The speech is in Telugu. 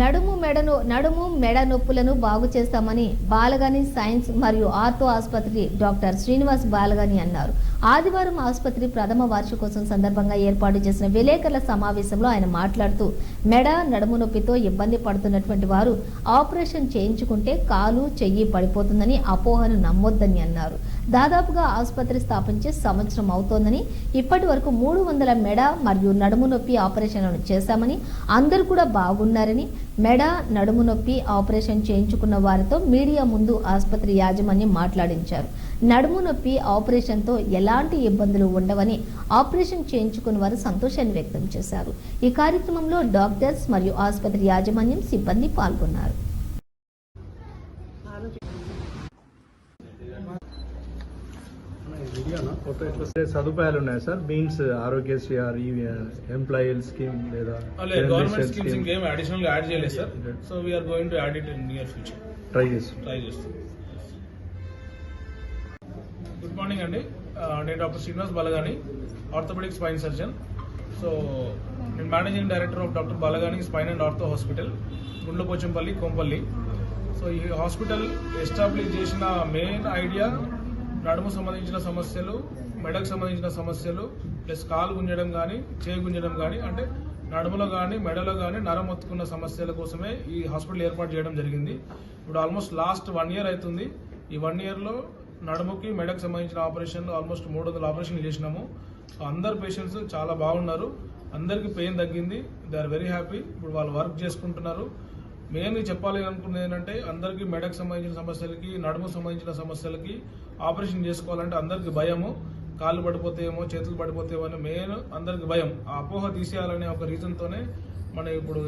నడుము మెడను నడుము మెడ నొప్పులను బాగు చేస్తామని బాలగాని సైన్స్ మరియు ఆర్థో ఆసుపత్రి డాక్టర్ శ్రీనివాస్ బాలగాని అన్నారు. ఆదివారం ఆసుపత్రి ప్రథమ వార్షికోత్సవం సందర్భంగా ఏర్పాటు చేసిన విలేకరుల సమావేశంలో ఆయన మాట్లాడుతూ మెడ నడుము నొప్పితో ఇబ్బంది పడుతున్నటువంటి వారు ఆపరేషన్ చేయించుకుంటే కాలు చెయ్యి పడిపోతుందని అపోహను నమ్మొద్దని అన్నారు. దాదాపుగా ఆసుపత్రి స్థాపించి సంవత్సరం అవుతోందని ఇప్పటి వరకు మూడు వందల మెడ మరియు నడుము నొప్పి ఆపరేషన్లను చేశామని అందరూ కూడా బాగున్నారని మెడ నడుము నొప్పి ఆపరేషన్ చేయించుకున్న వారితో మీడియా ముందు ఆసుపత్రి యాజమాన్యం మాట్లాడించారు. నడుము నొప్పి ఆపరేషన్తో ఎలాంటి ఇబ్బందులు ఉండవని ఆపరేషన్ చేయించుకున్న వారు సంతోషాన్ని వ్యక్తం చేశారు. ఈ కార్యక్రమంలో డాక్టర్స్ మరియు ఆసుపత్రి యాజమాన్యం సిబ్బంది పాల్గొన్నారు. సదుపాయాలు ఉన్నాయి సార్ మీన్స్ ఆరోగ్యశ్రీ ఆర్ ఎంప్లాయీల స్కీమ్ లేదా గవర్నమెంట్ స్కీమ్స్ ఇంకేం అడిషనల్గా యాడ్ చేయలేదు sir so we are going to add it in near future try చేస్తున్నాం ట్రై చేస్తాం. గుడ్ మార్నింగ్ అండి నేను doctor Srinivas Balagani orthopaedic spine surgeon so నేను managing director of doctor Balagani spine and ortho hospital Gundlapochampally Kompally. So ఈ హాస్పిటల్ ఎస్టాబ్లిష్ చేసిన మెయిన్ ఐడియా నడుము సంబంధించిన సమస్యలు మెడకు సంబంధించిన సమస్యలు ప్లస్ కాలు గుంజడం కానీ చేయి గుంజడం కానీ అంటే నడుములో కానీ మెడలో కానీ నరం ఒత్తుకున్న సమస్యల కోసమే ఈ హాస్పిటల్ ఏర్పాటు చేయడం జరిగింది. ఇప్పుడు ఆల్మోస్ట్ లాస్ట్ వన్ ఇయర్ అవుతుంది. ఈ వన్ ఇయర్లో నడుముకి మెడకు సంబంధించిన ఆపరేషన్లు ఆల్మోస్ట్ మూడు వందల ఆపరేషన్లు చేసినాము. సో అందరు పేషెంట్స్ చాలా బాగున్నారు. అందరికీ పెయిన్ తగ్గింది. దే ఆర్ వెరీ హ్యాపీ ఇప్పుడు వాళ్ళు వర్క్ చేసుకుంటున్నారు. మెయిన్గా చెప్పాలి అనుకున్నది ఏంటంటే అందరికీ మెడకు సంబంధించిన సమస్యలకి నడుము సంబంధించిన సమస్యలకి ఆపరేషన్ చేసుకోవాలంటే అందరికీ భయము. కాళ్ళు పడిపోతేమో చేతులు పడిపోతేమో అని మెయిన్ అందరికి భయం. ఆ అపోహ తీసేయాలనే ఒక రీజన్తోనే మనం ఇప్పుడు